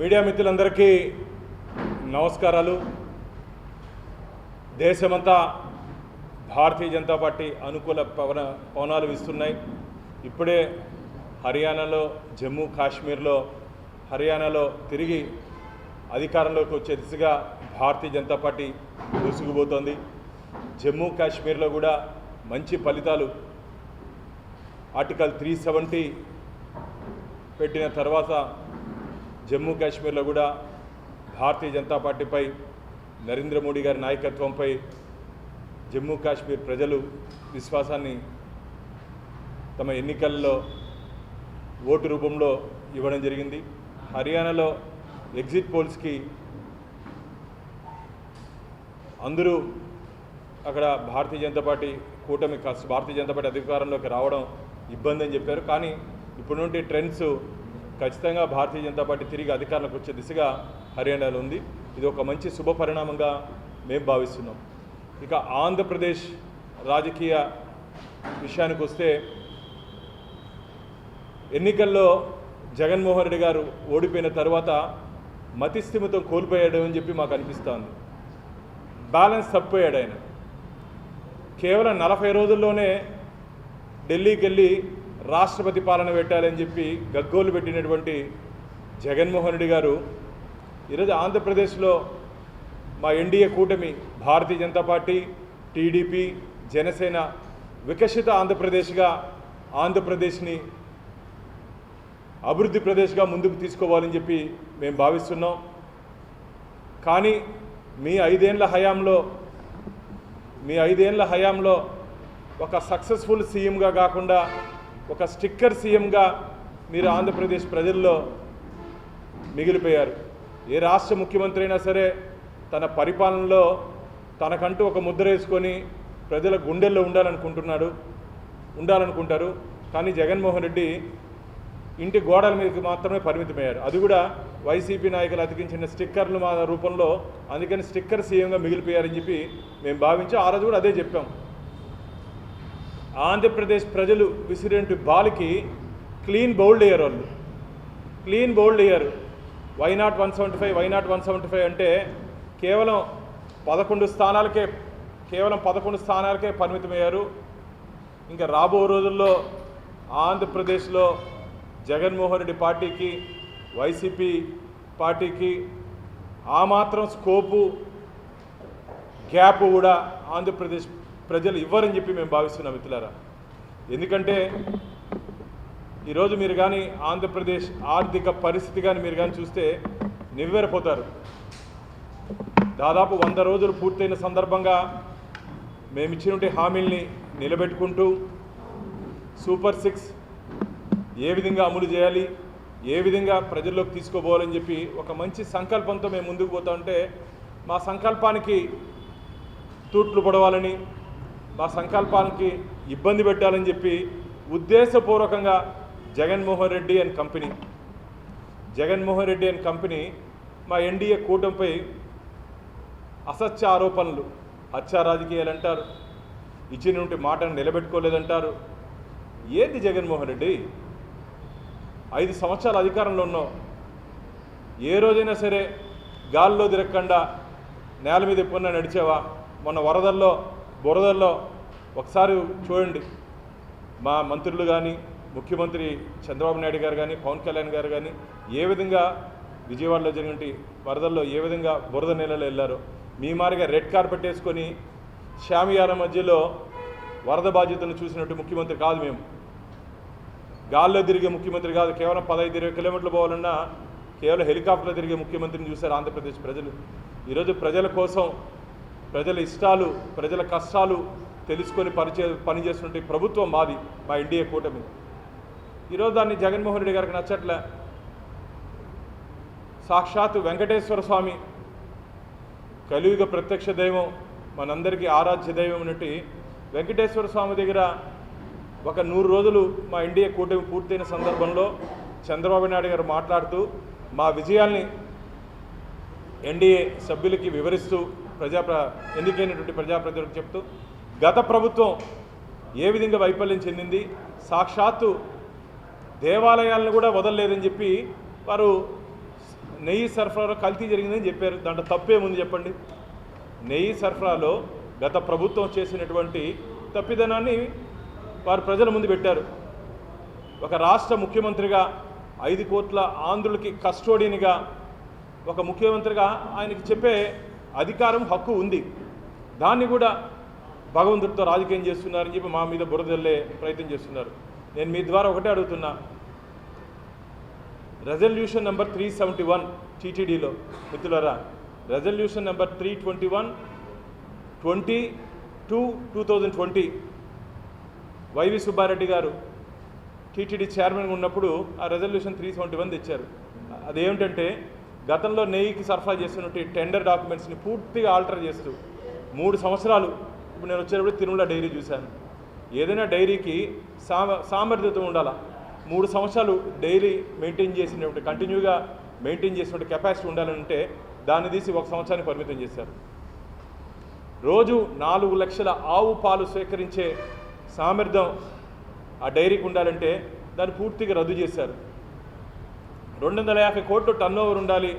Media మిత్రులందరికీ నమస్కారాలు. దేశమంతా భారతీయ జనతా పార్టీ అనుకూల పవన పవనాలు వీస్తున్నాయి. ఇప్పుడే హర్యానాలో జమ్మూ కాశ్మీర్లో హర్యానాలో తిరిగి అధికారంలోకి వచ్చే దిశగా భారతీయ జనతా పార్టీ దూసుకుపోతోంది. జమ్మూ కాశ్మీర్లో కూడా మంచి ఫలితాలు. ఆర్టికల్ త్రీ సెవెంటీ పెట్టిన తర్వాత జమ్మూ కాశ్మీర్లో కూడా భారతీయ జనతా పార్టీపై నరేంద్ర మోడీ గారి నాయకత్వంపై జమ్మూ కాశ్మీర్ ప్రజలు విశ్వాసాన్ని తమ ఎన్నికల్లో ఓటు రూపంలో ఇవ్వడం జరిగింది. హర్యానాలో ఎగ్జిట్ పోల్స్కి అందరూ అక్కడ భారతీయ జనతా పార్టీ కూటమి కాస్త భారతీయ జనతా పార్టీ అధికారంలోకి రావడం ఇబ్బంది అని చెప్పారు. కానీ ఇప్పుడు నుండి ట్రెండ్స్ ఖచ్చితంగా భారతీయ జనతా పార్టీ తిరిగి అధికారంలోకి వచ్చే దిశగా హర్యానాలో ఉంది. ఇది ఒక మంచి శుభ పరిణామంగా మేము భావిస్తున్నాం. ఇక ఆంధ్రప్రదేశ్ రాజకీయ విషయానికి వస్తే ఎన్నికల్లో జగన్మోహన్ రెడ్డి గారు ఓడిపోయిన తర్వాత మతిస్థిమితం కోల్పోయాడు అని చెప్పి మాకు అనిపిస్తోంది. బ్యాలెన్స్ తప్పిపోయాడు ఆయన. కేవలం నలభై రోజుల్లోనే ఢిల్లీకి వెళ్ళి రాష్ట్రపతి పాలన పెట్టాలని చెప్పి గగ్గోలు పెట్టినటువంటి జగన్మోహన్ రెడ్డి గారు ఈరోజు ఆంధ్రప్రదేశ్లో మా ఎన్డీఏ కూటమి భారతీయ జనతా పార్టీ టీడీపీ జనసేన వికసిత ఆంధ్రప్రదేశ్గా ఆంధ్రప్రదేశ్ని అభివృద్ధి ప్రదేశ్గా ముందుకు తీసుకోవాలని చెప్పి మేము భావిస్తున్నాం. కానీ మీ ఐదేళ్ళ హయాంలో మీ ఐదేళ్ళ హయాంలో ఒక సక్సెస్ఫుల్ సీఎంగా కాకుండా ఒక స్టిక్కర్ సీఎంగా మీరు ఆంధ్రప్రదేశ్ ప్రజల్లో మిగిలిపోయారు. ఏ రాష్ట్ర ముఖ్యమంత్రి అయినా సరే తన పరిపాలనలో తనకంటూ ఒక ముద్ర వేసుకొని ప్రజల గుండెల్లో ఉండాలనుకుంటున్నాడు ఉండాలనుకుంటారు. కానీ జగన్మోహన్ రెడ్డి ఇంటి గోడల మీదకి మాత్రమే పరిమితమయ్యారు. అది కూడా వైసీపీ నాయకులు అతికించిన స్టిక్కర్లు మా రూపంలో అందుకని స్టిక్కర్ సీఎంగా మిగిలిపోయారని చెప్పి మేము భావించి ఆ రోజు కూడా అదే చెప్పాం. ఆంధ్రప్రదేశ్ ప్రజలు విసిరేంటి బాల్కి క్లీన్ బౌల్డ్ అయ్యారు వాళ్ళు. క్లీన్ బౌల్డ్ అయ్యారు. Why not one seventy five why not one seventy five అంటే కేవలం పదకొండు స్థానాలకే కేవలం పదకొండు స్థానాలకే పరిమితమయ్యారు. ఇంకా రాబో రోజుల్లో ఆంధ్రప్రదేశ్లో జగన్మోహన్ రెడ్డి పార్టీకి వైసీపీ పార్టీకి ఆ మాత్రం స్కోపు గ్యాప్ కూడా ఆంధ్రప్రదేశ్ ప్రజలు ఇవ్వరని చెప్పి మేము భావిస్తున్నాం మిత్రులారా. ఎందుకంటే ఈరోజు మీరు కానీ ఆంధ్రప్రదేశ్ ఆర్థిక పరిస్థితి కానీ మీరు కానీ చూస్తే నివ్వెరపోతారు. దాదాపు వంద రోజులు పూర్తయిన సందర్భంగా మేము ఇచ్చినటువంటి హామీల్ని నిలబెట్టుకుంటూ సూపర్ సిక్స్ ఏ విధంగా అమలు చేయాలి ఏ విధంగా ప్రజల్లోకి తీసుకోపోవాలని చెప్పి ఒక మంచి సంకల్పంతో మేము ముందుకు పోతా ఉంటే మా సంకల్పానికి తూట్లు పడవాలని మా సంకల్పానికి ఇబ్బంది పెట్టాలని చెప్పి ఉద్దేశపూర్వకంగా Jaganmohan Reddy and company Jaganmohan Reddy and company మా ఎన్డీఏ కూటమిపై అసత్య ఆరోపణలు హత్యా రాజకీయాలు అంటారు. ఇచ్చినటువంటి మాటను నిలబెట్టుకోలేదంటారు. ఏంది జగన్మోహన్ రెడ్డి? ఐదు సంవత్సరాల అధికారంలో ఉన్నావు. ఏ రోజైనా సరే గాల్లో తిరగకుండా నేల మీద ఎప్పుడన్నా నడిచావా? మొన్న వరదల్లో బురదల్లో ఒకసారి చూడండి. మా మంత్రులు కానీ ముఖ్యమంత్రి చంద్రబాబు నాయుడు గారు కానీ పవన్ కళ్యాణ్ గారు కానీ ఏ విధంగా విజయవాడలో జరిగినటువంటి వరదల్లో ఏ విధంగా బురద నీళ్ళలో వెళ్ళారో మీ మారిగా రెడ్ కార్పెట్ వేసుకొని షామియాల మధ్యలో వరద బాధ్యతను చూసినట్టు ముఖ్యమంత్రి కాదు మేము. గాల్లో తిరిగే ముఖ్యమంత్రి కాదు. కేవలం పదహైదు ఇరవై కిలోమీటర్లు పోవాలన్నా కేవలం హెలికాప్టర్లో తిరిగే ముఖ్యమంత్రిని చూశారు ఆంధ్రప్రదేశ్ ప్రజలు. ఈరోజు ప్రజల కోసం ప్రజల ఇష్టాలు ప్రజల కష్టాలు తెలుసుకొని పరిచే పనిచేస్తున్న ప్రభుత్వం మాది మా ఎన్డీఏ కూటమి. ఈరోజు దాన్ని జగన్మోహన్ రెడ్డి గారికి నచ్చట్లే. సాక్షాత్తు వెంకటేశ్వర స్వామి కలియుగ ప్రత్యక్ష దైవం మనందరికీ ఆరాధ్య దైవం ఉన్నట్టు వెంకటేశ్వర స్వామి దగ్గర ఒక నూరు రోజులు మా ఎన్డీఏ కూటమి పూర్తయిన సందర్భంలో చంద్రబాబు నాయుడు గారు మాట్లాడుతూ మా విజయాల్ని ఎన్డీఏ సభ్యులకి వివరిస్తూ ప్రజా ఎన్నికైనటువంటి ప్రజాప్రతినిధులకు చెప్తూ గత ప్రభుత్వం ఏ విధంగా వైఫల్యం చెందింది సాక్షాత్తు దేవాలయాలను కూడా వదలలేదని చెప్పి వారు నెయ్యి సరఫరాలో కల్తీ జరిగిందని చెప్పారు. దాంట్లో తప్పేముంది చెప్పండి? నెయ్యి సరఫరాలో గత ప్రభుత్వం చేసినటువంటి తప్పిదనాన్ని వారు ప్రజల ముందు పెట్టారు. ఒక రాష్ట్ర ముఖ్యమంత్రిగా ఐదు కోట్ల ఆంధ్రులకి కస్టోడియన్గా ఒక ముఖ్యమంత్రిగా ఆయనకి చెప్పే అధికారం హక్కు ఉంది. దాన్ని కూడా భగవంతుడితో రాజకీయం చేస్తున్నారని చెప్పి మా మీద బురదల్లే ప్రయత్నం చేస్తున్నారు. నేను మీ ద్వారా ఒకటే అడుగుతున్నా. Resolution number three seventy one టీటీడీలో మిత్రులరా resolution number three twenty one twenty two two thousand twenty YV Subbareddy garu TTD చైర్మన్గా ఉన్నప్పుడు ఆ రెజల్యూషన్ త్రీ సెవెంటీ వన్ తెచ్చారు. అదేమిటంటే గతంలో నెయ్యికి సరఫరా చేస్తున్నట్టు టెండర్ డాక్యుమెంట్స్ని పూర్తిగా ఆల్టర్ చేస్తూ మూడు సంవత్సరాలు ఇప్పుడు నేను వచ్చేటప్పుడు తిరుమల డైరీ చూశాను. ఏదైనా డైరీకి సామ సామర్థ్యత ఉండాలా? మూడు సంవత్సరాలు డైరీ మెయింటైన్ చేసినటువంటి కంటిన్యూగా మెయింటైన్ చేసినటువంటి కెపాసిటీ ఉండాలంటే దాన్ని తీసి ఒక సంవత్సరానికి పరిమితం చేశారు. రోజు నాలుగు లక్షల ఆవు పాలు సేకరించే సామర్థ్యం ఆ డైరీకి ఉండాలంటే దాన్ని పూర్తిగా రద్దు చేశారు. రెండు వందల యాభై కోట్లు టర్న్ ఓవర్ ఉండాలి.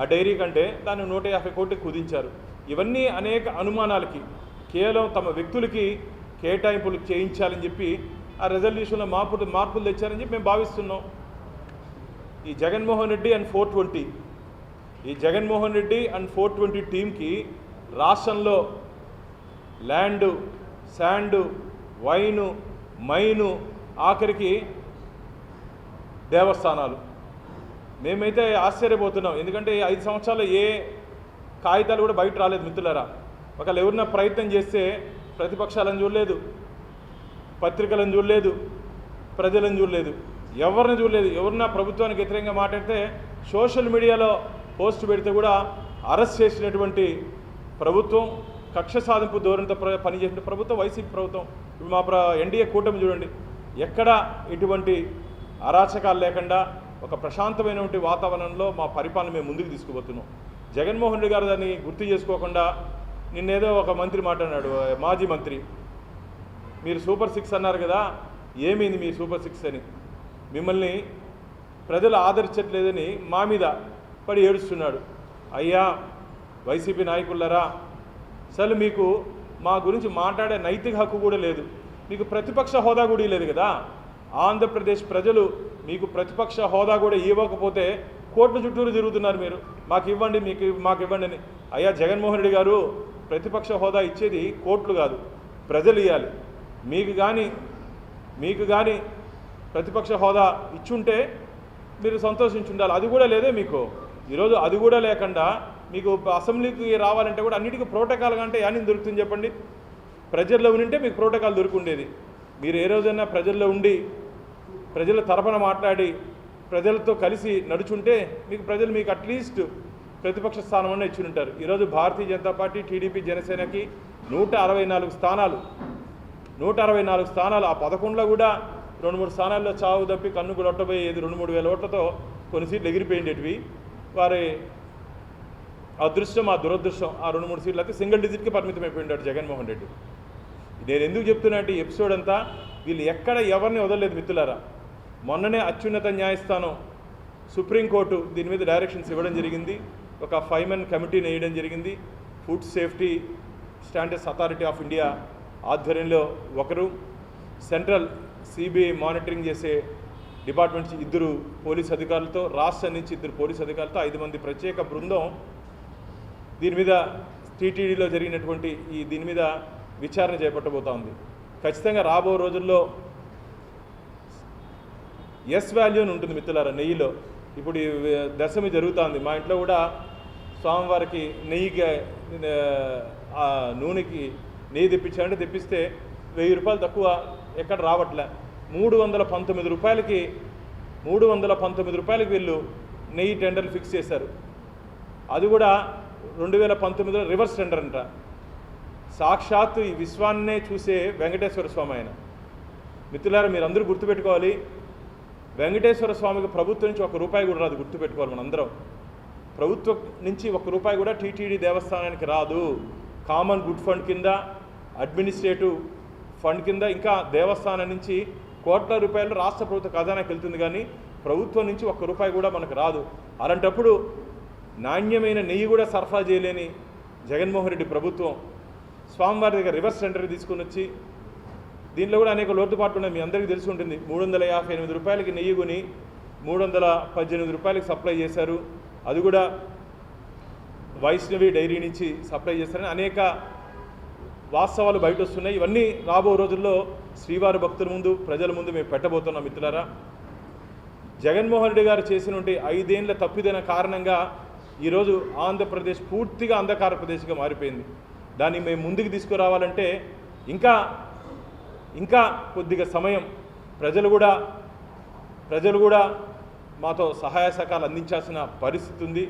ఆ డైరీ కంటే దాన్ని నూట యాభై కోట్లు కుదించారు. ఇవన్నీ అనేక అనుమానాలకి కేవలం తమ వ్యక్తులకి కేటాయింపులు చేయించాలని చెప్పి ఆ రెజల్యూషన్లో మార్పులు మార్పులు తెచ్చారని చెప్పి మేము భావిస్తున్నాం. ఈ Jaganmohan Reddy and four twenty ఈ Jaganmohan Reddy and four twenty టీంకి రాష్ట్రంలో ల్యాండు శాండు వైను మైను ఆఖరికి దేవస్థానాలు. మేమైతే ఆశ్చర్యపోతున్నాం. ఎందుకంటే ఐదు సంవత్సరాలు ఏ కాగితాలు కూడా బయట రాలేదు మిత్రులరా. ఒకళ్ళు ఎవరిన ప్రయత్నం చేస్తే ప్రతిపక్షాలను చూడలేదు పత్రికలను చూడలేదు ప్రజలను చూడలేదు ఎవరిని చూడలేదు. ఎవరిన ప్రభుత్వానికి వ్యతిరేకంగా మాట్లాడితే సోషల్ మీడియాలో పోస్ట్ పెడితే కూడా అరెస్ట్ చేసినటువంటి ప్రభుత్వం కక్ష సాధింపు ధోరణితో ప్ర పనిచేసిన ప్రభుత్వం వైసీపీ ప్రభుత్వం. ఇప్పుడు మా ప్ర ఎన్డీఏ కూటమి చూడండి. ఎక్కడ ఇటువంటి అరాచకాలు లేకుండా ఒక ప్రశాంతమైనటువంటి వాతావరణంలో మా పరిపాలన మేము ముందుకు తీసుకుపోతున్నాం. జగన్మోహన్ రెడ్డి గారు దాన్ని గుర్తు చేసుకోకుండా నిన్నేదో ఒక మంత్రి మాట్లాడాడు మాజీ మంత్రి. మీరు సూపర్ సిక్స్ అన్నారు కదా ఏమైంది మీ సూపర్ సిక్స్ అని? మిమ్మల్ని ప్రజలు ఆదరించట్లేదని మా మీద పడి ఏడుస్తున్నాడు. అయ్యా వైసీపీ నాయకులరా అసలు మీకు మా గురించి మాట్లాడే నైతిక హక్కు కూడా లేదు. మీకు ప్రతిపక్ష హోదా కూడా లేదు కదా. ఆంధ్రప్రదేశ్ ప్రజలు మీకు ప్రతిపక్ష హోదా కూడా ఇవ్వకపోతే కోర్టు చుట్టూరు తిరుగుతున్నారు మీరు. మాకు ఇవ్వండి మీకు మాకు ఇవ్వండి అని. అయ్యా జగన్మోహన్ రెడ్డి గారు ప్రతిపక్ష హోదా ఇచ్చేది కోర్టులు కాదు ప్రజలు ఇవ్వాలి మీకు కానీ మీకు కానీ ప్రతిపక్ష హోదా ఇచ్చుంటే మీరు సంతోషించుండాలి. అది కూడా లేదే మీకు. ఈరోజు అది కూడా లేకుండా మీకు అసెంబ్లీకి రావాలంటే కూడా అన్నిటికీ ప్రోటోకాల్ అంటే ఏమని దొరుకుతుంది చెప్పండి? ప్రజల్లో ఉంటే మీకు ప్రోటోకాల్ దొరుకుండేది. మీరు ఏ రోజైనా ప్రజల్లో ఉండి ప్రజల తరపున మాట్లాడి ప్రజలతో కలిసి నడుచుంటే మీకు ప్రజలు మీకు అట్లీస్ట్ ప్రతిపక్ష స్థానం అన్న ఇచ్చి ఉంటారు ఈరోజు భారతీయ జనతా పార్టీ టీడీపీ జనసేనకి నూట అరవై నాలుగు స్థానాలు. నూట అరవై నాలుగు స్థానాలు. ఆ పదకొండులో కూడా రెండు మూడు స్థానాల్లో చావు తప్పి కన్ను కొట్టబోయేది రెండు మూడు వేల ఓట్లతో కొన్ని సీట్లు ఎగిరిపోయిండేటివి. వారి అదృష్టం ఆ దురదృష్టం ఆ రెండు మూడు సీట్లు అయితే సింగిల్ డిజిట్కి పరిమితం అయిపోయింటాడు జగన్మోహన్ రెడ్డి. నేను ఎందుకు చెప్తున్నా అంటే ఎపిసోడ్ అంతా వీళ్ళు ఎక్కడ ఎవరిని వదలలేదు మిత్రులారా. మొన్ననే అత్యున్నత న్యాయస్థానం సుప్రీంకోర్టు దీని మీద డైరెక్షన్స్ ఇవ్వడం జరిగింది. ఒక ఫైవ్ మెన్ కమిటీని వేయడం జరిగింది. Food safety standards authority of India ఆధ్వర్యంలో ఒకరు సెంట్రల్ సిబిఐ మానిటరింగ్ చేసే డిపార్ట్మెంట్స్ ఇద్దరు పోలీస్ అధికారులతో రాష్ట్రం నుంచి ఇద్దరు పోలీస్ అధికారులతో ఐదు మంది ప్రత్యేక బృందం దీని మీద టీటీడీలో జరిగినటువంటి ఈ దీని మీద విచారణ చేపట్టబోతోంది ఖచ్చితంగా రాబో రోజుల్లో ఎస్ వాల్యూ అని ఉంటుంది మిత్రులారా నెయ్యిలో. ఇప్పుడు ఈ దశమి జరుగుతుంది. మా ఇంట్లో కూడా స్వామివారికి నెయ్యికి ఆ నూనెకి నెయ్యి తెప్పించాలంటే తెప్పిస్తే వెయ్యి రూపాయలు తక్కువ ఎక్కడ రావట్లే. మూడు వందల పంతొమ్మిది రూపాయలకి మూడు వందల పంతొమ్మిది రూపాయలకి వీళ్ళు నెయ్యి టెండర్లు ఫిక్స్ చేశారు. అది కూడా రెండు వేల పంతొమ్మిదిలో రివర్స్ టెండర్ అంట. సాక్షాత్తు ఈ విశ్వాన్నే చూసే వెంకటేశ్వర స్వామి ఆయన. మిత్రులారా మీరు అందరూ గుర్తుపెట్టుకోవాలి వెంకటేశ్వర స్వామికి ప్రభుత్వం నుంచి ఒక రూపాయి కూడా రాదు గుర్తుపెట్టుకోవాలి మనందరం. ప్రభుత్వం నుంచి ఒక రూపాయి కూడా టీటీడీ దేవస్థానానికి రాదు. కామన్ గుడ్ ఫండ్ కింద అడ్మినిస్ట్రేటివ్ ఫండ్ కింద ఇంకా దేవస్థానం నుంచి కోట్ల రూపాయలు రాష్ట్ర ప్రభుత్వ ఖజానాకి వెళ్తుంది కానీ ప్రభుత్వం నుంచి ఒక్క రూపాయి కూడా మనకు రాదు. అలాంటప్పుడు నాణ్యమైన నెయ్యి కూడా సరఫరా చేయలేని జగన్మోహన్ రెడ్డి ప్రభుత్వం స్వామివారి దగ్గర రివర్స్ సెంటర్ తీసుకుని వచ్చి దీంట్లో కూడా అనేక లోటుపాట్లు ఉన్నాయి. మీ అందరికీ తెలిసి ఉంటుంది. మూడు వందల యాభై ఎనిమిది రూపాయలకి నెయ్యి కొని మూడు వందల పద్దెనిమిది రూపాయలకి సప్లై చేశారు. అది కూడా వైష్ణవి డైరీ నుంచి సప్లై చేస్తారని అనేక వాస్తవాలు బయట వస్తున్నాయి ఇవన్నీ రాబో రోజుల్లో శ్రీవారి భక్తుల ముందు ప్రజల ముందు మేము పెట్టబోతున్నాం మిత్రులారా. జగన్మోహన్ రెడ్డి గారు చేసినటువంటి ఐదేళ్ళ తప్పిదైన కారణంగా ఈరోజు ఆంధ్రప్రదేశ్ పూర్తిగా అంధకార ప్రదేశ్గా మారిపోయింది. దాన్ని మేము ముందుకు తీసుకురావాలంటే ఇంకా ఇంకా కొద్దిగా సమయం ప్రజలు కూడా ప్రజలు కూడా మాతో సహాయ సహకారాలు అందించాల్సిన పరిస్థితి ఉంది.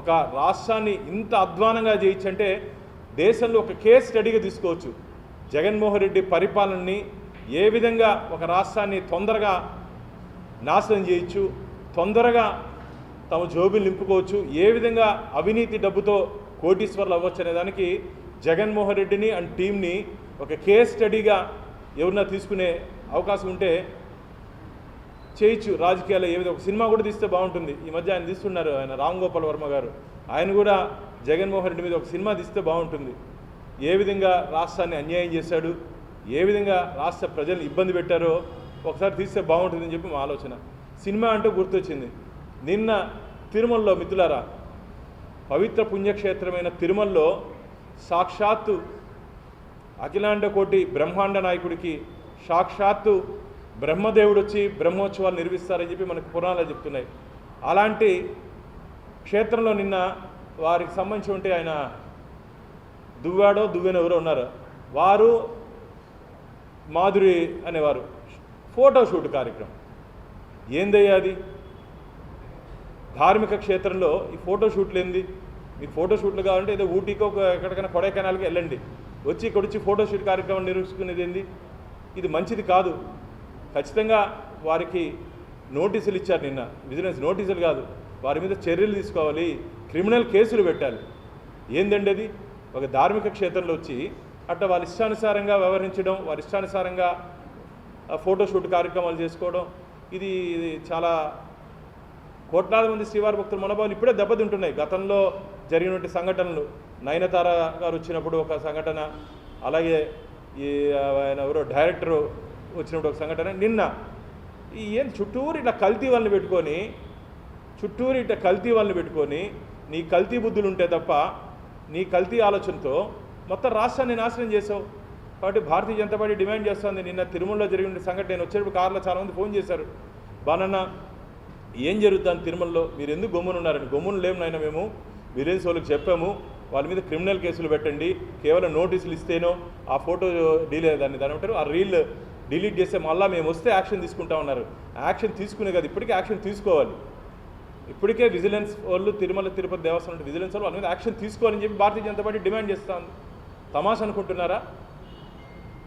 ఒక రాష్ట్రాన్ని ఇంత అధ్వానంగా చేయించంటే దేశంలో ఒక కేస్ స్టడీగా తీసుకోవచ్చు. జగన్మోహన్ రెడ్డి పరిపాలనని ఏ విధంగా ఒక రాష్ట్రాన్ని తొందరగా నాశనం చేయొచ్చు తొందరగా తమ జోబులు నింపుకోవచ్చు ఏ విధంగా అవినీతి డబ్బుతో కోటీశ్వర్లు అవ్వచ్చు అనే దానికి జగన్మోహన్ రెడ్డిని అండ్ టీంని ఒక కేస్ స్టడీగా ఎవరన్నా తీసుకునే అవకాశం ఉంటే చేయొచ్చు. రాజకీయాల్లో ఏ విధంగా ఒక సినిమా కూడా తీస్తే బాగుంటుంది. ఈ మధ్య ఆయన తీస్తున్నారు ఆయన రామ్ గోపాల్ వర్మ గారు. ఆయన కూడా జగన్మోహన్ రెడ్డి మీద ఒక సినిమా తీస్తే బాగుంటుంది. ఏ విధంగా రాష్ట్రాన్ని అన్యాయం చేశాడు ఏ విధంగా రాష్ట్ర ప్రజల్ని ఇబ్బంది పెట్టారో ఒకసారి తీస్తే బాగుంటుందని చెప్పి మా ఆలోచన. సినిమా అంటూ గుర్తొచ్చింది. నిన్న తిరుమలలో మిత్రులారా పవిత్ర పుణ్యక్షేత్రమైన తిరుమలలో సాక్షాత్తు అఖిలాండ కోటి బ్రహ్మాండ నాయకుడికి సాక్షాత్తు బ్రహ్మదేవుడు వచ్చి బ్రహ్మోత్సవాలు నిర్వహిస్తారని చెప్పి మనకు పురాణాలు చెప్తున్నాయి. అలాంటి క్షేత్రంలో నిన్న వారికి సంబంధించి ఉంటే ఆయన దువ్వాడో దువ్వెన ఎవరో ఉన్నారు. వారు మాధురి అనేవారు. ఫోటోషూట్ కార్యక్రమం. ఏందయ్యా అది? ధార్మిక క్షేత్రంలో ఈ ఫోటోషూట్లు ఏంది? మీకు ఫోటోషూట్లు కావాలంటే ఏదో ఊటీకో ఒక ఎక్కడికైనా కొడైకెనాల్కి వెళ్ళండి. వచ్చి ఇక్కడ వచ్చి ఫోటోషూట్ కార్యక్రమం నిర్వహించుకునేది ఏంది? ఇది మంచిది కాదు. ఖచ్చితంగా వారికి నోటీసులు ఇచ్చారు నిన్న. విజిలెన్స్ నోటీసులు కాదు. వారి మీద చర్యలు తీసుకోవాలి. క్రిమినల్ కేసులు పెట్టాలి. ఏందండి అది? ఒక ధార్మిక క్షేత్రంలో వచ్చి అట్లా వాళ్ళ ఇష్టానుసారంగా వ్యవహరించడం వారి ఇష్టానుసారంగా ఫోటోషూట్ కార్యక్రమాలు చేసుకోవడం ఇది ఇది చాలా కోట్లాది మంది శ్రీవారి భక్తుల మనోభావాలు ఇప్పుడే దెబ్బతింటున్నాయి. గతంలో జరిగినటువంటి సంఘటనలు నయనతార గారు వచ్చినప్పుడు ఒక సంఘటన అలాగే ఈ ఆయన ఎవరో డైరెక్టర్ వచ్చినప్పుడు ఒక సంఘటన నిన్న. ఏం చుట్టూరు ఇట్లా కల్తీ వాళ్ళని పెట్టుకొని చుట్టూరు ఇట్లా కల్తీ వాళ్ళని పెట్టుకొని నీ కల్తీ బుద్ధులు ఉంటే తప్ప నీ కల్తీ ఆలోచనతో మొత్తం రాష్ట్రాన్ని నాశనం చేసావు కాబట్టి భారతీయ జనతా పార్టీ డిమాండ్ చేస్తుంది. నిన్న తిరుమలలో జరిగిన సంఘటన నేను వచ్చేటప్పుడు కారులో చాలామంది ఫోన్ చేశారు. బానన్న ఏం జరుగుతుంది తిరుమలలో? మీరు ఎందుకు గమ్మున గమ్మును గమ్మున లేము నాయన మేము. విలేజ్ వాళ్ళకి చెప్పాము. వాళ్ళ మీద క్రిమినల్ కేసులు పెట్టండి. కేవలం నోటీసులు ఇస్తేనో ఆ ఫోటో డీలే దాన్ని దాని ఉంటారు ఆ రీల్ డిలీట్ చేస్తే మళ్ళీ మేము వస్తే యాక్షన్ తీసుకుంటా ఉన్నారు. యాక్షన్ తీసుకునే కదా ఇప్పటికే యాక్షన్ తీసుకోవాలి. ఇప్పటికే విజిలెన్స్ వాళ్ళు తిరుమల తిరుపతి దేవస్థానం విజిలెన్స్ వాళ్ళు వాళ్ళ మీద యాక్షన్ తీసుకోవాలని చెప్పి భారతీయ జనతా పార్టీ డిమాండ్ చేస్తా ఉంది. తమాషా అనుకుంటున్నారా?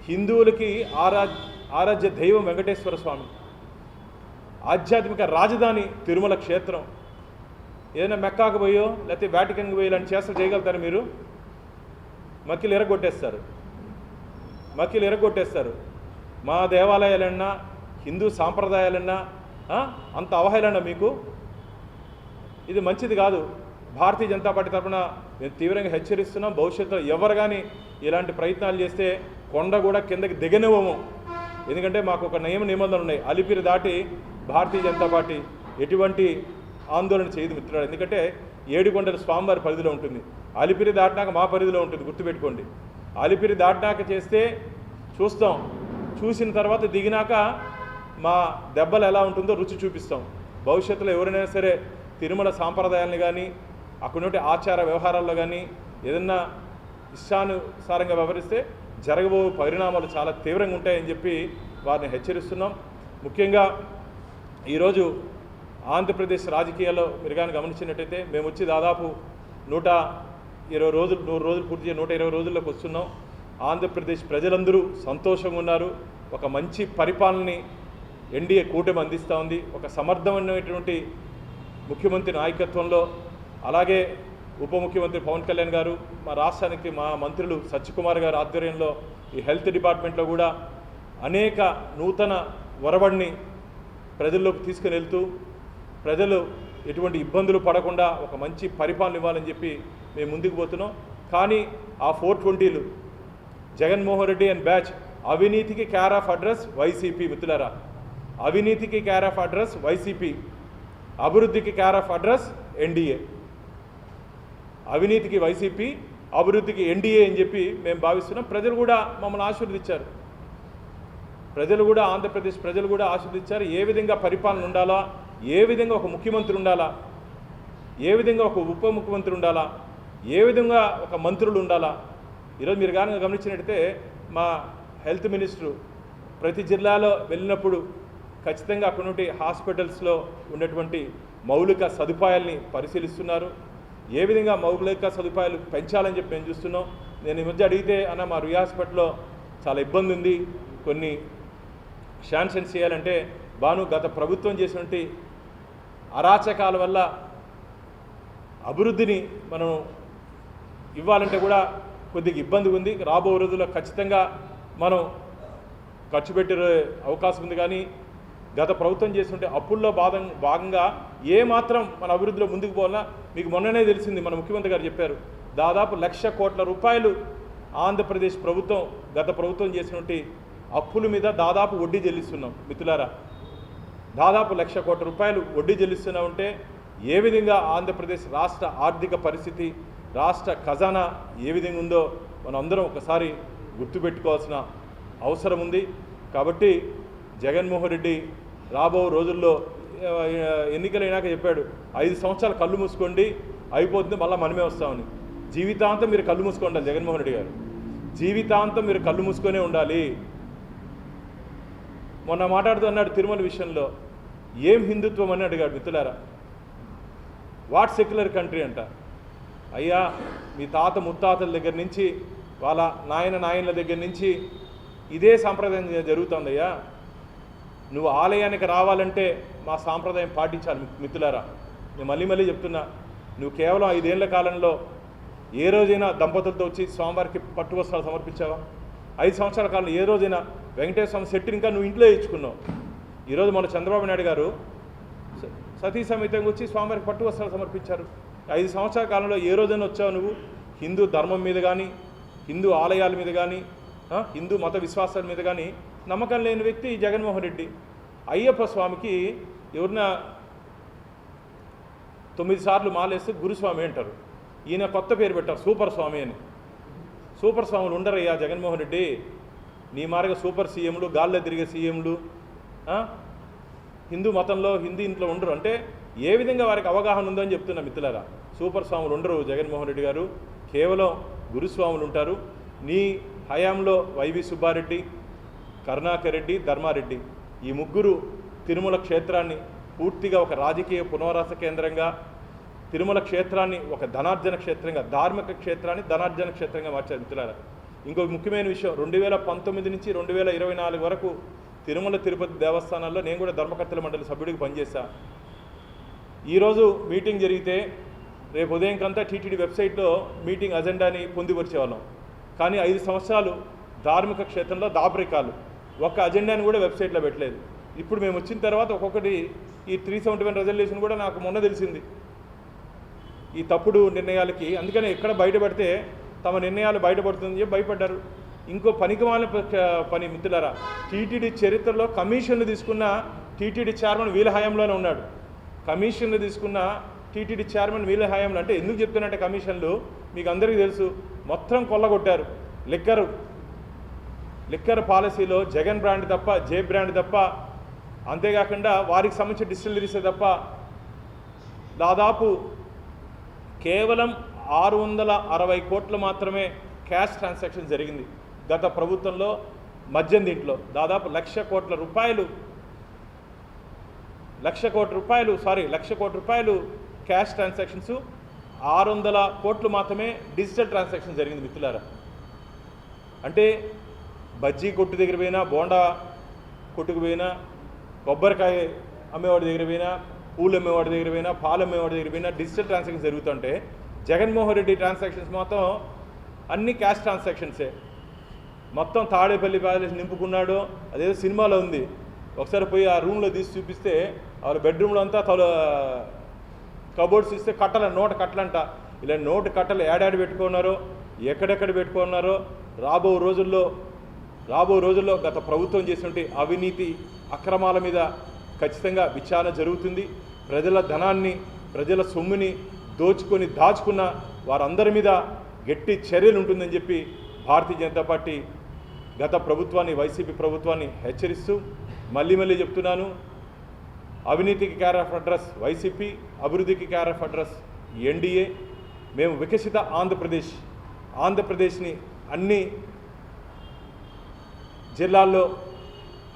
హిందువులకి ఆరా ఆరాధ్య దైవం వెంకటేశ్వర స్వామి. ఆధ్యాత్మిక రాజధాని తిరుమల క్షేత్రం. ఏదైనా మెక్కాకు పోయో లేకపోతే వ్యాటికన్కి పోయో ఇలాంటి చేష్టలు చేయగలుగుతారు మీరు? మక్కిలు ఎరగొట్టేస్తారు. మక్కిలు ఎరగొట్టేస్తారు. మా దేవాలయాలన్నా హిందూ సాంప్రదాయాలన్నా అంత అవహేళన మీకు? ఇది మంచిది కాదు. భారతీయ జనతా పార్టీ తరఫున మేము తీవ్రంగా హెచ్చరిస్తున్నాం. భవిష్యత్తులో ఎవరు కానీ ఇలాంటి ప్రయత్నాలు చేస్తే కొండ కూడా కిందకి దిగనివ్వము. ఎందుకంటే మాకు ఒక నియమ నిబంధనలు ఉన్నాయి. అలిపిరి దాటి భారతీయ జనతా పార్టీ ఎటువంటి ఆందోళన చేయదు మిత్రులు ఎందుకంటే ఏడుకొండల స్వామివారి పరిధిలో ఉంటుంది. అలిపిరి దాటినాక మా పరిధిలో ఉంటుంది గుర్తుపెట్టుకోండి. అలిపిరి దాటినాక చేస్తే చూస్తాం. చూసిన తర్వాత దిగినాక మా దెబ్బలు ఎలా ఉంటుందో రుచి చూపిస్తాం. భవిష్యత్తులో ఎవరైనా సరే తిరుమల సాంప్రదాయాలను కానీ అక్కడుంటే ఆచార వ్యవహారాల్లో కానీ ఏదన్నా ఇష్టానుసారంగా వ్యవహరిస్తే జరగబో పరిణామాలు చాలా తీవ్రంగా ఉంటాయని చెప్పి వారిని హెచ్చరిస్తున్నాం. ముఖ్యంగా ఈరోజు ఆంధ్రప్రదేశ్ రాజకీయాల్లో మీరు కానీ గమనించినట్టయితే మేము వచ్చి దాదాపు నూట ఇరవై రోజులు నూరు రోజులు పూర్తి చేసి నూట ఇరవై రోజుల్లోకి వస్తున్నాం. ఆంధ్రప్రదేశ్ ప్రజలందరూ సంతోషంగా ఉన్నారు. ఒక మంచి పరిపాలనని ఎన్డీఏ కూటమి అందిస్తూ ఉంది. ఒక సమర్థమైనటువంటి ముఖ్యమంత్రి నాయకత్వంలో అలాగే ఉప ముఖ్యమంత్రి పవన్ కళ్యాణ్ గారు మా రాష్ట్రానికి మా మంత్రులు సత్యకుమార్ గారు ఆధ్వర్యంలో ఈ హెల్త్ డిపార్ట్మెంట్లో కూడా అనేక నూతన ఒరవడిని ప్రజల్లోకి తీసుకుని వెళ్తూ ప్రజలు ఎటువంటి ఇబ్బందులు పడకుండా ఒక మంచి పరిపాలన ఇవ్వాలని చెప్పి మేము ముందుకు పోతున్నాం. కానీ ఆ ఫోర్ ట్వంటీలు జగన్మోహన్ రెడ్డి అండ్ బ్యాచ్ అవినీతికి క్యార్ ఆఫ్ అడ్రస్ వైసీపీ మిత్రులరా. అవినీతికి క్యార్ ఆఫ్ అడ్రస్ వైసీపీ. అభివృద్ధికి క్యార్ ఆఫ్ అడ్రస్ ఎన్డీఏ. అవినీతికి వైసీపీ అభివృద్ధికి ఎన్డీఏ అని చెప్పి మేము భావిస్తున్నాం. ప్రజలు కూడా మమ్మల్ని ఆశీర్వదించారు. ప్రజలు కూడా ఆంధ్రప్రదేశ్ ప్రజలు కూడా ఆశీర్వదించారు. ఏ విధంగా పరిపాలన ఉండాలా ఏ విధంగా ఒక ముఖ్యమంత్రి ఉండాలా? ఏ విధంగా ఒక ఉప ముఖ్యమంత్రి ఉండాలా? ఏ విధంగా ఒక మంత్రులు ఉండాలా? ఈరోజు మీరు కానీ గమనించినట్టయితే మా హెల్త్ మినిస్టరు ప్రతి జిల్లాలో వెళ్ళినప్పుడు ఖచ్చితంగా అక్కడ హాస్పిటల్స్లో ఉన్నటువంటి మౌలిక సదుపాయాల్ని పరిశీలిస్తున్నారు. ఏ విధంగా మౌలిక సదుపాయాలు పెంచాలని చెప్పి మేము చూస్తున్నాం. నేను ఈ మధ్య అడిగితే అన్న మా రుయా హాస్పిటల్లో చాలా ఇబ్బంది ఉంది. కొన్ని శాంక్షన్స్ చేయాలంటే బాను గత ప్రభుత్వం చేసినటువంటి అరాచకాల వల్ల అభివృద్ధిని మనం ఇవ్వాలంటే కూడా కొద్దిగా ఇబ్బంది ఉంది. రాబో రోజుల్లో ఖచ్చితంగా మనం ఖర్చు పెట్టే అవకాశం ఉంది. కానీ గత ప్రభుత్వం చేస్తుంటే అప్పుల్లో భాగం భాగంగా ఏ మాత్రం మన అభివృద్ధిలో ముందుకు పోవాలన్నా మీకు మొన్ననే తెలిసింది. మన ముఖ్యమంత్రి గారు చెప్పారు. దాదాపు లక్ష కోట్ల రూపాయలు ఆంధ్రప్రదేశ్ ప్రభుత్వం గత ప్రభుత్వం చేసినటువంటి అప్పుల మీద దాదాపు వడ్డీ చెల్లిస్తున్నాం. మిత్రులారా దాదాపు లక్ష కోట్ల రూపాయలు వడ్డీ చెల్లిస్తున్నా ఉంటే ఏ విధంగా ఆంధ్రప్రదేశ్ రాష్ట్ర ఆర్థిక పరిస్థితి రాష్ట్ర ఖజానా ఏ విధంగా ఉందో మనం అందరం ఒకసారి గుర్తుపెట్టుకోవాల్సిన అవసరం ఉంది. కాబట్టి జగన్మోహన్ రెడ్డి రాబో రోజుల్లో ఎన్నికలైనాక చెప్పాడు ఐదు సంవత్సరాలు కళ్ళు మూసుకోండి అయిపోతుంది మళ్ళీ మనమే వస్తామని. జీవితాంతం మీరు కళ్ళు మూసుకోండి జగన్మోహన్ రెడ్డి గారు. జీవితాంతం మీరు కళ్ళు మూసుకొనే ఉండాలి. మొన్న మాట్లాడుతూ అన్నాడు తిరుమల విషయంలో ఏం హిందుత్వం? అని అడిగాడు మిత్రులారా. వాట్ సెక్యులర్ కంట్రీ అంట. అయ్యా మీ తాత ముత్తాతల దగ్గర నుంచి వాళ్ళ నాయన నాయనల దగ్గర నుంచి ఇదే సాంప్రదాయం జరుగుతుందయ్యా. నువ్వు ఆలయానికి రావాలంటే మా సాంప్రదాయం పాటించాలి మిత్రులారా. నేను మళ్ళీ మళ్ళీ చెప్తున్నా నువ్వు కేవలం ఐదేళ్ళ కాలంలో ఏ రోజైనా దంపతులతో వచ్చి స్వామివారికి పట్టు వస్త్రాలు సమర్పించావా? ఐదు సంవత్సరాల కాలంలో ఏ రోజైనా వెంకటేశ్వర స్వామి ఇంకా నువ్వు ఇంట్లో ఇచ్చుకున్నావు ఈరోజు మన చంద్రబాబు నాయుడు గారు స- సతీ సమేతంగా వచ్చి స్వామివారికి పట్టు వస్త్రాలు సమర్పించారు. ఐదు సంవత్సరాల కాలంలో ఏ రోజైనా వచ్చావు నువ్వు? హిందూ ధర్మం మీద కానీ హిందూ ఆలయాల మీద కానీ హిందూ మత విశ్వాసాల మీద కానీ నమ్మకం లేని వ్యక్తి జగన్మోహన్ రెడ్డి. అయ్యప్ప స్వామికి ఎవరిన తొమ్మిది సార్లు మాలేస్తే గురుస్వామి అంటారు. ఈయన కొత్త పేరు పెట్టారు సూపర్ స్వామి అని. సూపర్ స్వాములు ఉండరయ్యా జగన్మోహన్ రెడ్డి. నీ మార్గ సూపర్ సీఎంలు గాల్లో తిరిగే సీఎంలు హిందూ మతంలో హిందీ ఇంట్లో ఉండరు. అంటే ఏ విధంగా వారికి అవగాహన ఉందో అని చెప్తున్నా మిత్రులారా. సూపర్ స్వాములు ఉండరు జగన్మోహన్ రెడ్డి గారు. కేవలం గురుస్వాములు ఉంటారు. నీ హయాంలో వైవి సుబ్బారెడ్డి కరుణాకర్ రెడ్డి ధర్మారెడ్డి ఈ ముగ్గురు తిరుమల క్షేత్రాన్ని పూర్తిగా ఒక రాజకీయ పునరాస కేంద్రంగా తిరుమల క్షేత్రాన్ని ఒక ధనార్జన క్షేత్రంగా ధార్మిక క్షేత్రాన్ని ధనార్జన క్షేత్రంగా మార్చారు మిత్రులారా. ఇంకొక ముఖ్యమైన విషయం రెండు వేల పంతొమ్మిది నుంచి రెండు వేల ఇరవై నాలుగు వరకు తిరుమల తిరుపతి దేవస్థానాల్లో నేను కూడా ధర్మకర్తల మండలి సభ్యుడికి పనిచేశా. ఈరోజు మీటింగ్ జరిగితే రేపు ఉదయం కంతా టీటీడీ వెబ్సైట్లో మీటింగ్ అజెండాని పొందిపరిచేవాళ్ళం కానీ ఐదు సంవత్సరాలు ధార్మిక క్షేత్రంలో దాపరికాలు. ఒక్క అజెండాని కూడా వెబ్సైట్లో పెట్టలేదు. ఇప్పుడు మేము వచ్చిన తర్వాత ఒక్కొక్కటి ఈ త్రీ సెవెంటీ వన్ రెజల్యూషన్ కూడా నాకు మొన్న తెలిసింది. ఈ తప్పుడు నిర్ణయాలకి అందుకని ఎక్కడ బయటపడితే తమ నిర్ణయాలు బయటపడుతుందని చెప్పి భయపడ్డారు. ఇంకో పనికిమాల ప- పని మిత్రులారా టీటీడీ చరిత్రలో కమిషన్లు తీసుకున్న టీటీడీ చైర్మన్ వీళ్ళ హయాంలోనే ఉన్నాడు. కమిషన్లు తీసుకున్న టీటీడీ చైర్మన్ వీళ్ళ హయాంలో అంటే ఎందుకు చెప్తున్నట్టే కమిషన్లు? మీకు అందరికీ తెలుసు మొత్తం కొల్లగొట్టారు. లిక్కరు లిక్కర్ పాలసీలో జగన్ బ్రాండ్ తప్ప జే బ్రాండ్ తప్ప అంతేకాకుండా వారికి సంబంధించిన డిస్టిలరీసే తప్ప దాదాపు కేవలం ఆరు వందల అరవై కోట్లు మాత్రమే క్యాష్ ట్రాన్సాక్షన్ జరిగింది. గత ప్రభుత్వంలో మద్యం దీంట్లో దాదాపు లక్ష కోట్ల రూపాయలు లక్ష కోట్ల రూపాయలు సారీ లక్ష కోట్ల రూపాయలు క్యాష్ ట్రాన్సాక్షన్స్ ఆరు వందల కోట్లు మాత్రమే డిజిటల్ ట్రాన్సాక్షన్ జరిగింది మిత్రులారా. అంటే బజ్జీ కొట్టు దగ్గర పోయినా బోండా కొట్టుకు పోయినా కొబ్బరికాయ అమ్మేవాడి దగ్గర పోయినా పూలు అమ్మేవాడి దగ్గర పోయినా పాలు అమ్మేవాడి దగ్గర పోయినా డిజిటల్ ట్రాన్సాక్షన్ జరుగుతుంటే జగన్మోహన్ రెడ్డి ట్రాన్సాక్షన్స్ మొత్తం అన్ని క్యాష్ ట్రాన్సాక్షన్సే మొత్తం తాడేపల్లి ప్యాలెస్ నింపుకున్నాడు. అదేదో సినిమాలో ఉంది. ఒకసారి పోయి ఆ రూమ్లో తీసి చూపిస్తే వాళ్ళ బెడ్రూమ్లో అంతా తల కబోర్డ్స్ ఇస్తే కట్టల నోట కట్టలంట. ఇలా నోటు కట్టలు ఏడాడి పెట్టుకున్నారో. ఎక్కడెక్కడ పెట్టుకున్నారో? రాబో రోజుల్లో రాబో రోజుల్లో గత ప్రభుత్వం చేసినటువంటి అవినీతి అక్రమాల మీద ఖచ్చితంగా విచారణ జరుగుతుంది. ప్రజల ధనాన్ని ప్రజల సొమ్ముని దోచుకొని దాచుకున్న వారందరి మీద గట్టి చర్యలు ఉంటుందని చెప్పి భారతీయ జనతా పార్టీ గత ప్రభుత్వాన్ని వైసీపీ ప్రభుత్వాన్ని హెచ్చరిస్తూ మళ్ళీ మళ్ళీ చెప్తున్నాను. అవినీతికి క్యార్ ఆఫ్ అడ్రస్ వైసీపీ అభివృద్ధికి క్యార్ ఆఫ్ అడ్రస్ ఎన్డీఏ. మేము వికసిత ఆంధ్రప్రదేశ్. ఆంధ్రప్రదేశ్ని అన్ని జిల్లాల్లో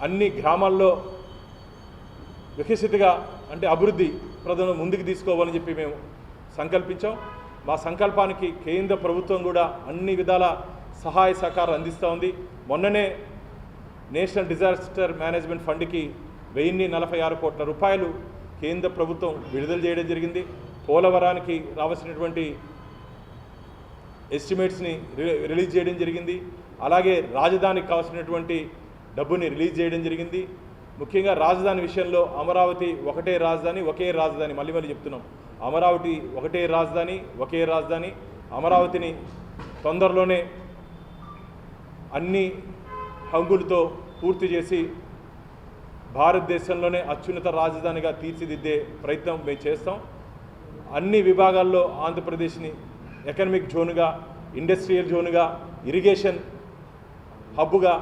అన్ని గ్రామాల్లో వికసితగా అంటే అభివృద్ధి ప్రజలను ముందుకు తీసుకోవాలని చెప్పి మేము సంకల్పించాం. మా సంకల్పానికి కేంద్ర ప్రభుత్వం కూడా అన్ని విధాల సహాయ సహకారం అందిస్తూ ఉంది. మొన్ననే నేషనల్ డిజాస్టర్ మేనేజ్మెంట్ ఫండ్కి వెయ్యిన్ని నలభై ఆరు కోట్ల రూపాయలు కేంద్ర ప్రభుత్వం విడుదల చేయడం జరిగింది. పోలవరానికి రావాల్సినటువంటి ఎస్టిమేట్స్ని రి- రిలీజ్ చేయడం జరిగింది. అలాగే రాజధానికి కావాల్సినటువంటి డబ్బుని రిలీజ్ చేయడం జరిగింది. ముఖ్యంగా రాజధాని విషయంలో అమరావతి ఒకటే రాజధాని ఒకే రాజధాని మళ్ళీ మళ్ళీ చెప్తున్నాం. అమరావతి ఒకటే రాజధాని ఒకే రాజధాని. అమరావతిని తొందరలోనే అన్ని హంగులతో పూర్తి చేసి భారతదేశంలోనే అత్యున్నత రాజధానిగా తీర్చిదిద్దే ప్రయత్నం మేము చేస్తాం. అన్ని విభాగాల్లో ఆంధ్రప్రదేశ్ని ఎకనమిక్ జోన్గా ఇండస్ట్రియల్ జోన్గా ఇరిగేషన్ హబ్బుగా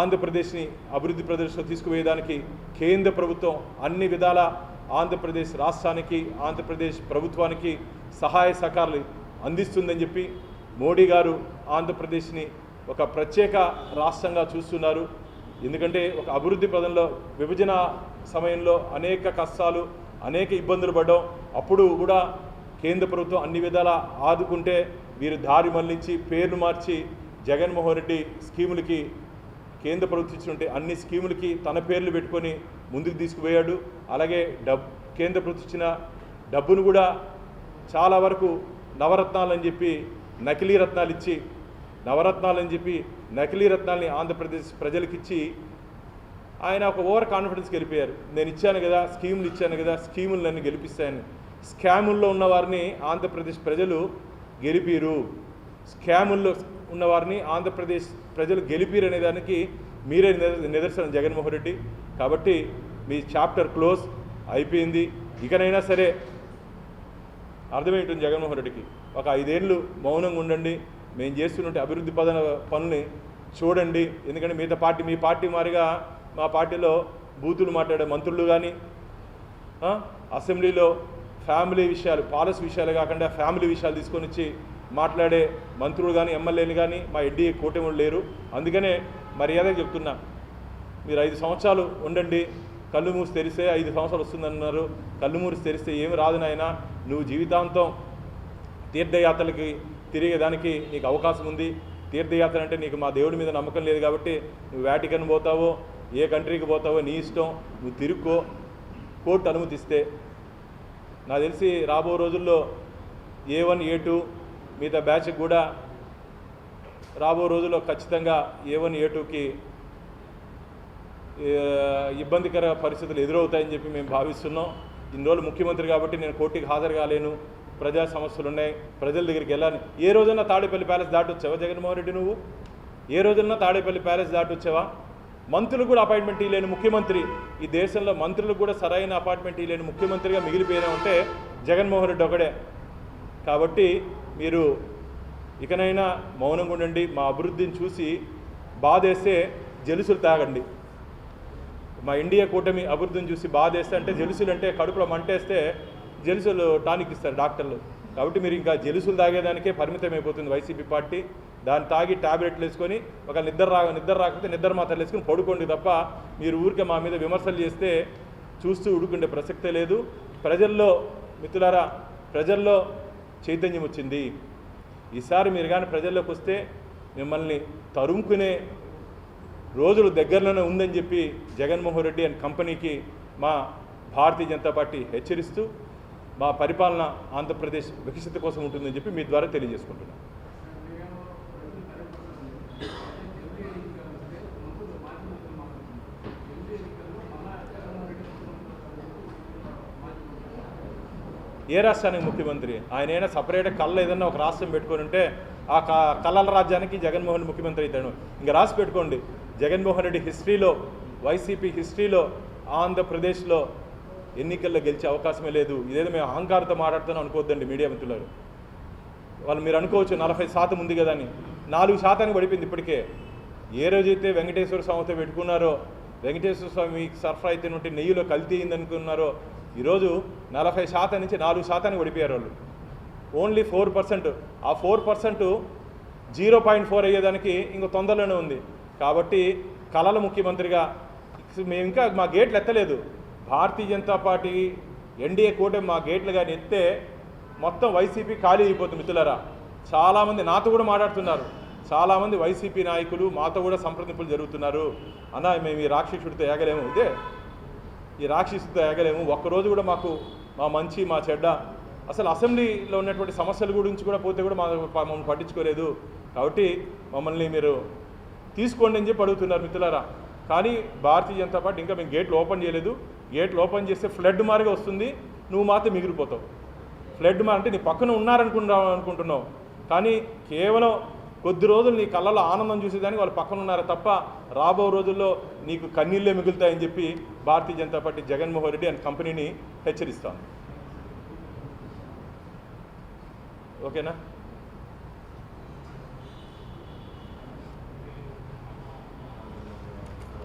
ఆంధ్రప్రదేశ్ని అభివృద్ధి ప్రదేశంలో తీసుకుపోయేదానికి కేంద్ర ప్రభుత్వం అన్ని విధాల ఆంధ్రప్రదేశ్ రాష్ట్రానికి ఆంధ్రప్రదేశ్ ప్రభుత్వానికి సహాయ సహకారాలు అందిస్తుందని చెప్పి మోడీ గారు ఆంధ్రప్రదేశ్ని ఒక ప్రత్యేక రాష్ట్రంగా చూస్తున్నారు. ఎందుకంటే ఒక అభివృద్ధి పదంలో విభజన సమయంలో అనేక కష్టాలు అనేక ఇబ్బందులు పడ్డాం. అప్పుడు కూడా కేంద్ర ప్రభుత్వం అన్ని విధాల ఆదుకుంటే వీరు దారి మళ్ళించి పేరును మార్చి జగన్మోహన్ రెడ్డి స్కీములకి కేంద్ర ప్రభుత్వం ఇచ్చినటువంటి అన్ని స్కీములకి తన పేర్లు పెట్టుకొని ముందుకు తీసుకుపోయాడు. అలాగే డబ్ కేంద్ర ప్రభుత్వం ఇచ్చిన డబ్బును కూడా చాలా వరకు నవరత్నాలు అని చెప్పి నకిలీ రత్నాలు ఇచ్చి నవరత్నాలు అని చెప్పి నకిలీ రత్నాల్ని ఆంధ్రప్రదేశ్ ప్రజలకు ఇచ్చి ఆయన ఒక ఓవర్ కాన్ఫిడెన్స్కి వెళ్ళిపోయారు. నేను ఇచ్చాను కదా స్కీములు ఇచ్చాను కదా స్కీములు నన్ను గెలిపిస్తాయని. స్కాముల్లో ఉన్న వారిని ఆంధ్రప్రదేశ్ ప్రజలు గెలిపిరు. స్కాముల్లో ఉన్నవారిని ఆంధ్రప్రదేశ్ ప్రజలు గెలిపిరనే దానికి మీరే నిదర్శనం జగన్మోహన్ రెడ్డి. కాబట్టి మీ చాప్టర్ క్లోజ్ అయిపోయింది. ఇకనైనా సరే అర్థమేంటుంది జగన్మోహన్ రెడ్డికి. ఒక ఐదేళ్ళు మౌనంగా ఉండండి. మేము చేస్తున్నట్టు అభివృద్ధి పద పనుల్ని చూడండి. ఎందుకంటే మిగతా పార్టీ మీ పార్టీ మారిగా మా పార్టీలో బూతులు మాట్లాడే మంత్రులు కానీ అసెంబ్లీలో ఫ్యామిలీ విషయాలు పాలసీ విషయాలు కాకుండా ఫ్యామిలీ విషయాలు తీసుకొని వచ్చి మాట్లాడే మంత్రులు కానీ ఎమ్మెల్యేలు కానీ మా ఎడ్డీ కూటమిలు లేరు. అందుకనే మర్యాదగా చెప్తున్నా. మీరు ఐదు సంవత్సరాలు ఉండండి. కళ్ళు మూసి తెరిస్తే ఐదు సంవత్సరాలు వస్తుందన్నారు. కళ్ళు మూసి తెరిస్తే ఏమి రాదు నాయనా. నువ్వు జీవితాంతం తీర్థయాత్రలకి తిరిగేదానికి నీకు అవకాశం ఉంది. తీర్థయాత్ర అంటే నీకు మా దేవుడి మీద నమ్మకం లేదు కాబట్టి నువ్వు వాటికన్ పోతావో ఏ కంట్రీకి పోతావో నీ ఇష్టం. నువ్వు తిరుక్కో. కోర్టు అనుమతిస్తే. నాకు తెలిసి రాబో రోజుల్లో ఏ వన్ ఏ టూ మిగతా బ్యాచ్కి కూడా రాబో రోజుల్లో ఖచ్చితంగా ఏ వన్ ఏ టూకి ఇబ్బందికర పరిస్థితులు ఎదురవుతాయని చెప్పి మేము భావిస్తున్నాం. ఇన్ని రోజులు ముఖ్యమంత్రి కాబట్టి నేను కోర్టుకి హాజరు కాలేను. ప్రజా సమస్యలు ఉన్నాయి. ప్రజల దగ్గరికి వెళ్ళాలి. ఏ రోజన్నా తాడేపల్లి ప్యాలెస్ దాటొచ్చావా జగన్మోహన్ రెడ్డి నువ్వు? ఏ రోజన్నా తాడేపల్లి ప్యాలెస్ దాటొచ్చావా? మంత్రులు కూడా అపాయింట్మెంట్ ఇవ్వలేని ముఖ్యమంత్రి. ఈ దేశంలో మంత్రులు కూడా సరైన అపాయింట్మెంట్ ఇవ్వలేని ముఖ్యమంత్రిగా మిగిలిపోయినా ఉంటే జగన్మోహన్ రెడ్డి ఒకడే. కాబట్టి మీరు ఇకనైనా మౌనంగా ఉండండి. మా అభివృద్ధిని చూసి బాధేస్తే జలుసులు తాగండి. మా ఇండియా కూటమి అభివృద్ధిని చూసి బాధేస్తే అంటే జలుసులు అంటే కడుపులో మంటేస్తే జలుసులు టానిక్ ఇస్తారు డాక్టర్లు. కాబట్టి మీరు ఇంకా జలుసులు తాగేదానికే పరిమితం అయిపోతుంది వైసీపీ పార్టీ. దాన్ని తాగి టాబ్లెట్లు వేసుకొని ఒక నిద్ర రా నిద్ర రాకపోతే నిద్ర మాత్రలు వేసుకొని పడుకోండి తప్ప మీరు ఊరికే మా మీద విమర్శలు చేస్తే చూస్తూ ఉడుకుండే ప్రసక్తే లేదు. ప్రజల్లో మిత్రులారా ప్రజల్లో చైతన్యం వచ్చింది ఈసారి మీరు కానీ ప్రజల్లోకి వస్తే మిమ్మల్ని తరుముకునే రోజులు దగ్గరలోనే ఉందని చెప్పి జగన్మోహన్ రెడ్డి అండ్ కంపెనీకి మా భారతీయ జనతా పార్టీ హెచ్చరిస్తూ మా పరిపాలన ఆంధ్రప్రదేశ్ వికసిత కోసం ఉంటుందని చెప్పి మీ ద్వారా తెలియజేసుకుంటున్నాను ఏ రాష్ట్రానికి ముఖ్యమంత్రి? ఆయన ఏదైనా సపరేట్ కళ్ళ ఏదన్నా ఒక రాష్ట్రం పెట్టుకొని ఉంటే ఆ క- కళల రాజ్యానికి జగన్మోహన్ ముఖ్యమంత్రి అవుతాడు. ఇంకా రాసి పెట్టుకోండి. జగన్మోహన్ రెడ్డి హిస్టరీలో వైసీపీ హిస్టరీలో ఆంధ్రప్రదేశ్లో ఎన్నికల్లో గెలిచే అవకాశమే లేదు. ఇదేదో మేము అహంకారంతో మాట్లాడుతున్నాం అనుకోవద్దండి మీడియా మిత్రులు వాళ్ళు మీరు అనుకోవచ్చు నలభై శాతం ఉంది కదా అని. నాలుగు శాతానికి పడిపోయింది ఇప్పటికే. ఏ రోజైతే వెంకటేశ్వర స్వామితో పెట్టుకున్నారో వెంకటేశ్వర స్వామి సరఫరా అయితేనంటే నెయ్యిలో కల్తీ అయిందనుకున్నారో ఈరోజు నలభై శాతం నుంచి నాలుగు శాతానికి ఓడిపోయారు వాళ్ళు. ఓన్లీ ఫోర్ పర్సెంట్ ఆ four percent zero point four అయ్యేదానికి ఇంకో తొందరలోనే ఉంది. కాబట్టి కళల ముఖ్యమంత్రిగా మేము ఇంకా మా గేట్లు ఎత్తలేదు. భారతీయ జనతా పార్టీ ఎన్డీఏ కూటమి మా గేట్లు కానీ ఎత్తే మొత్తం వైసీపీ ఖాళీ అయిపోతుంది మిత్రులరా. చాలామంది నాతో కూడా మాట్లాడుతున్నారు. చాలామంది వైసీపీ నాయకులు మాతో కూడా సంప్రదింపులు జరుగుతున్నారు. అన్న మేము ఈ రాక్షసుడితో ఏగలేము. ఇదే ఈ రాక్షసుడితో ఏగలేము ఒక్కరోజు కూడా మాకు మా మంచి మా చెడ్డ అసలు అసెంబ్లీలో ఉన్నటువంటి సమస్యల గురించి కూడా పోతే కూడా మా మమ్మల్ని పట్టించుకోలేదు. కాబట్టి మమ్మల్ని మీరు తీసుకోండి అని చెప్పి అడుగుతున్నారు మిత్రులారా. కానీ భారతీయ జనతా పార్టీ ఇంకా మేము గేట్లు ఓపెన్ చేయలేదు. గేట్లు ఓపెన్ చేస్తే ఫ్లడ్ మారిగా వస్తుంది. నువ్వు మాత్రం మిగిలిపోతావు. ఫ్లడ్ మార్ అంటే నీ పక్కన ఉన్నారనుకుంటున్నావు అనుకుంటున్నావు. కానీ కేవలం కొద్ది రోజులు నీ కళ్ళలో ఆనందం చూసేదానికి వాళ్ళు పక్కన ఉన్నారు తప్ప రాబో రోజుల్లో నీకు కన్నీళ్ళే మిగులుతాయని చెప్పి భారతీయ జనతా పార్టీ జగన్మోహన్ రెడ్డి అండ్ కంపెనీని హెచ్చరిస్తాను ఓకేనా?